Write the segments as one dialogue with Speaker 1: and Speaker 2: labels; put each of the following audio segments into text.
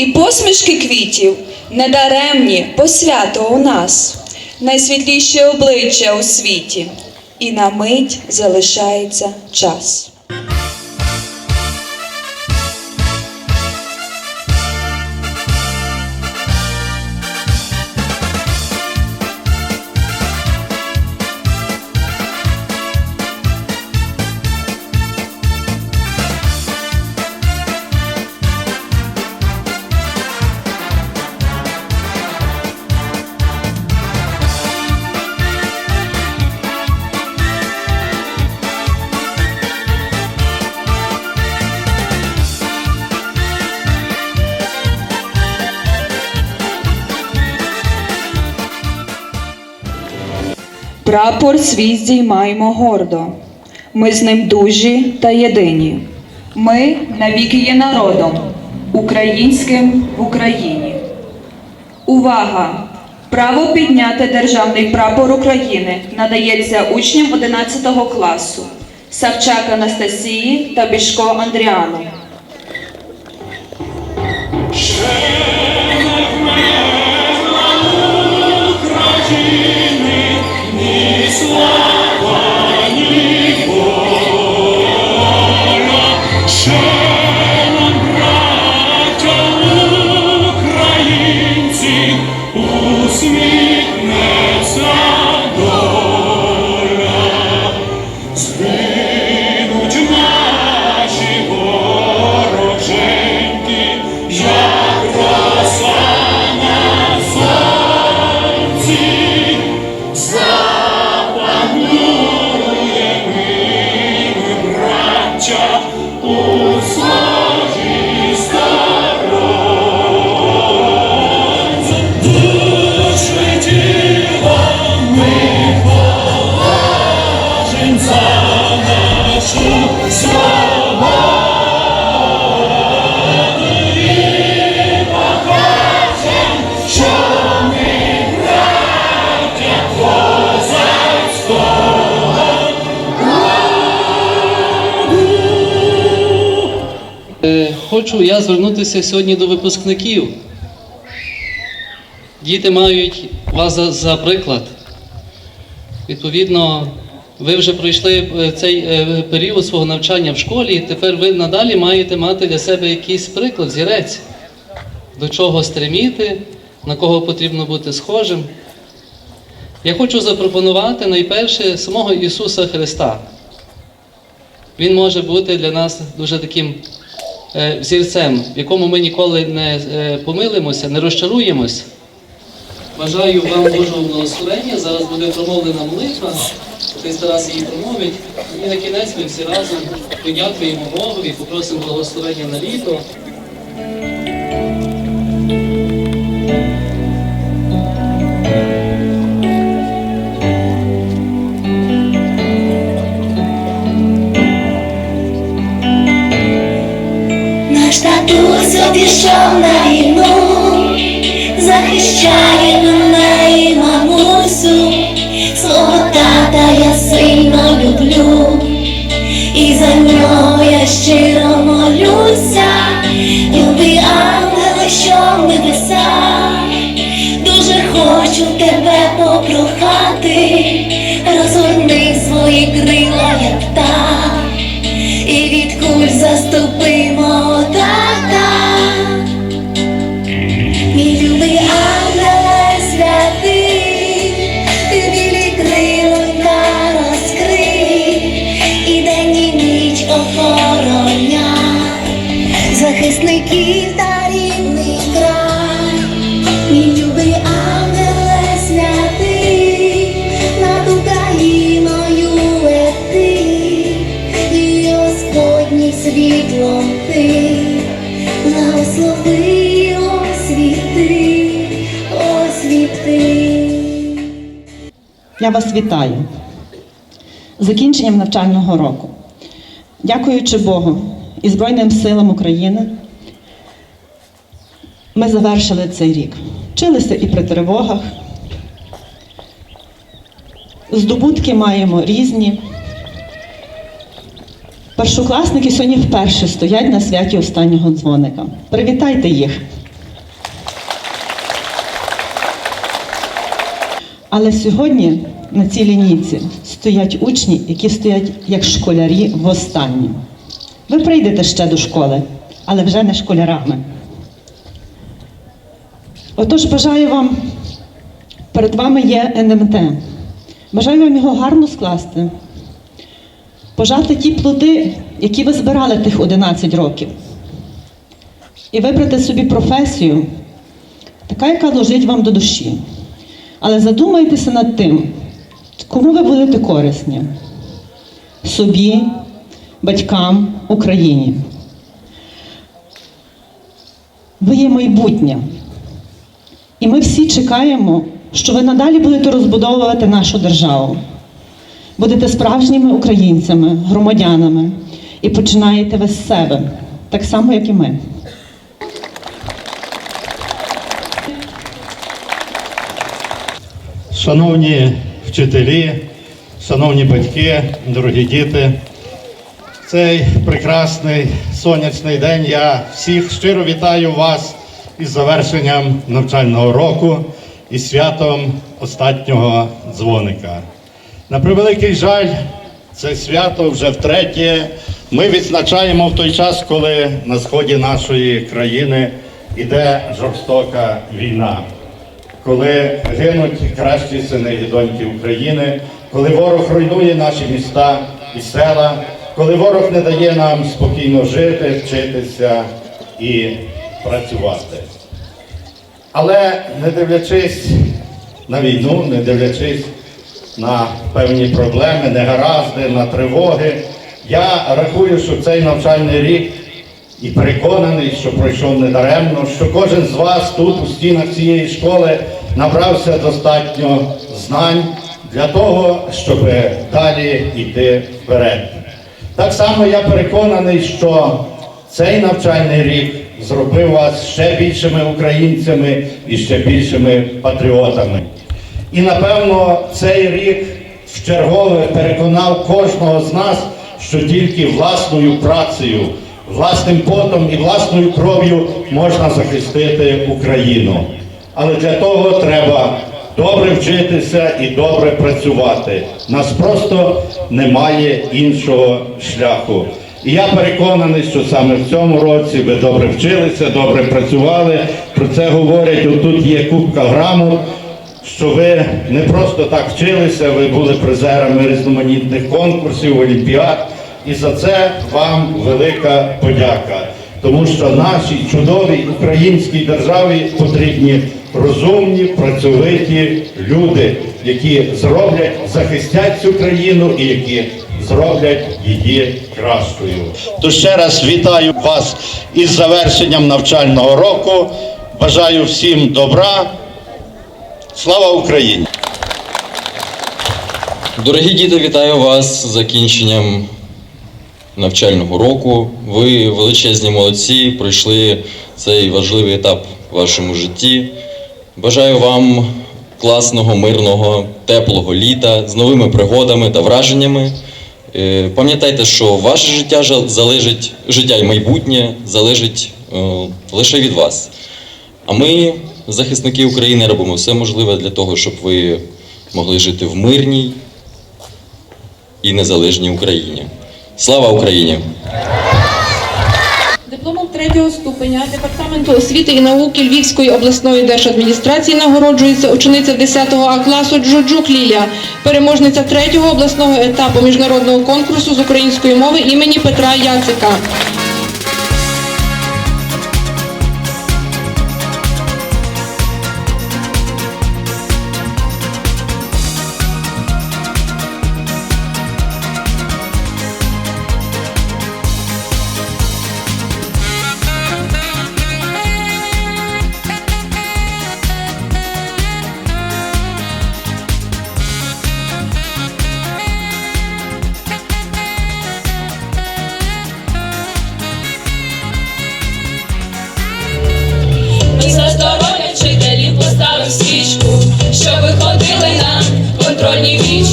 Speaker 1: і посмішки квітів недаремні, посвято у нас, найсвітліше обличчя у світі, і на мить залишається час. Прапор свій здіймаємо гордо. Ми з ним дужі та єдині. Ми навіки є народом, українським в Україні. Увага! Право підняти державний прапор України надається учням 11 класу Савчак Анастасії та Бішко Андріану.
Speaker 2: Change. Хочу я звернутися сьогодні до випускників. Діти мають вас за, за приклад. Відповідно, ви вже пройшли е, цей е, період свого навчання в школі, і тепер ви надалі маєте мати для себе якийсь приклад, зірець, до чого стреміти, на кого потрібно бути схожим. Я хочу запропонувати найперше самого Ісуса Христа. Він може бути для нас дуже таким взірцем, в якому ми ніколи не е, помилимося, не розчаруємось. Бажаю вам Божого благословення. Зараз буде промовлена молитва. Отець Тарас її промовить. І на кінець ми всі разом подякуємо Богові, попросимо благословення на літо.
Speaker 3: Татусь на війну, захищає мене і мамусю, свого тата я сильно люблю, і за нього я щиро молюся, любий ангеле, що в небесах, дуже хочу тебе попрохати, розгорни свої крила, як птах і від куль заступи
Speaker 4: Я вас вітаю закінченням навчального року. Дякуючи Богу і Збройним силам України, ми завершили цей рік. Вчилися і при тривогах. Здобутки маємо різні. Першокласники сьогодні вперше стоять на святі останнього дзвоника. Привітайте їх! Але сьогодні на цій лінійці стоять учні, які стоять як школярі в останній. Ви прийдете ще до школи, але вже не школярами. Отож, бажаю вам, перед вами є НМТ. Бажаю вам його гарно скласти, пожати ті плоди, які ви збирали тих 11 років, і вибрати собі професію, така, яка ложить вам до душі. Але задумайтеся над тим, кому ви будете корисні собі, батькам, Україні. Ви є майбутнє. І ми всі чекаємо, що ви надалі будете розбудовувати нашу державу. Будете справжніми українцями, громадянами і починаєте ви з себе, так само, як і ми.
Speaker 5: Шановні вчителі, шановні батьки, дорогі діти, в цей прекрасний сонячний день я всіх щиро вітаю вас із завершенням навчального року і святом останнього дзвоника. На превеликий жаль, це свято вже втретє. Ми відзначаємо в той час, коли на сході нашої країни іде жорстока війна коли гинуть кращі сини і доньки України, коли ворог руйнує наші міста і села, коли ворог не дає нам спокійно жити, вчитися і працювати. Але не дивлячись на війну, не дивлячись на певні проблеми, негаразди, на тривоги, я рахую, що цей навчальний рік і переконаний, що пройшов недаремно, що кожен з вас тут, у стінах цієї школи, набрався достатньо знань для того, щоб далі йти вперед. Так само я переконаний, що цей навчальний рік зробив вас ще більшими українцями і ще більшими патріотами. І напевно цей рік вчергове переконав кожного з нас, що тільки власною працею, власним потом і власною кров'ю можна захистити Україну. Але для того треба добре вчитися і добре працювати. Нас просто немає іншого шляху. І я переконаний, що саме в цьому році ви добре вчилися, добре працювали. Про це говорять. Отут є кубка грамот що ви не просто так вчилися, ви були призерами різноманітних конкурсів, олімпіад. І за це вам велика подяка. Тому що нашій чудовій українській державі потрібні розумні, працьовиті люди, які зроблять, захистять цю країну і які зроблять її кращою. То ще раз вітаю вас із завершенням навчального року. Бажаю всім добра. Слава Україні!
Speaker 6: Дорогі діти, вітаю вас з закінченням навчального року. Ви величезні молодці, пройшли цей важливий етап в вашому житті. Бажаю вам класного, мирного, теплого літа з новими пригодами та враженнями. Е, Пам'ятайте, що ваше життя залежить, життя і майбутнє залежить е, лише від вас. А ми, захисники України, робимо все можливе для того, щоб ви могли жити в мирній і незалежній Україні. Слава Україні!
Speaker 7: Дипломом третього ступеня Департаменту освіти і науки Львівської обласної держадміністрації нагороджується учениця 10 А класу Джуджук Лілія, переможниця третього обласного етапу міжнародного конкурсу з української мови імені Петра Яцика.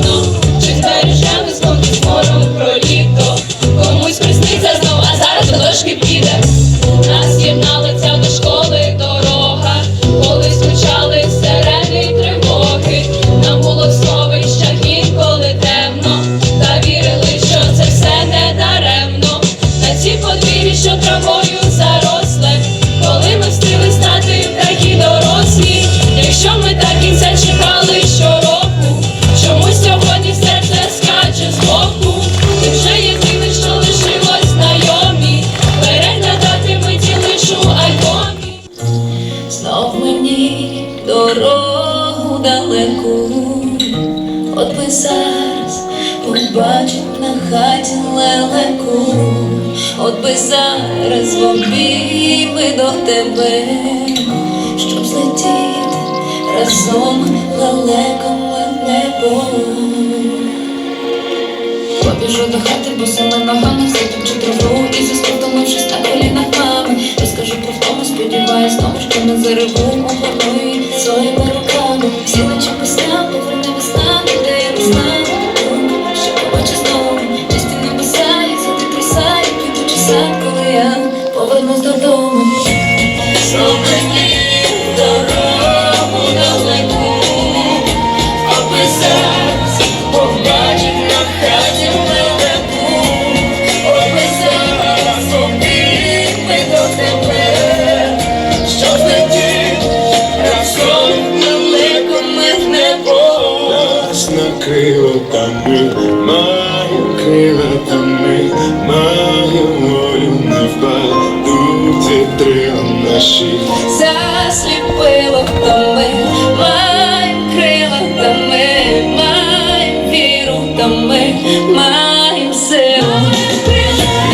Speaker 8: 你 лелеку, от би зараз в обійми до тебе, щоб злетіти разом лелеками в небо. Побіжу до хати, бо саме ногами Сипучи траву. І заскотомившись на колінах мами Розкажу про втому, сподіваюсь, знову, що не зареву Обгорную їх своїми руками. Всі ночі пісня, крилатами, маю крилатами, маю волю не ці
Speaker 9: три наші. Засліпило втоми, маю крилатами, маю віру втоми, маю силу.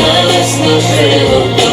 Speaker 8: Маю силу.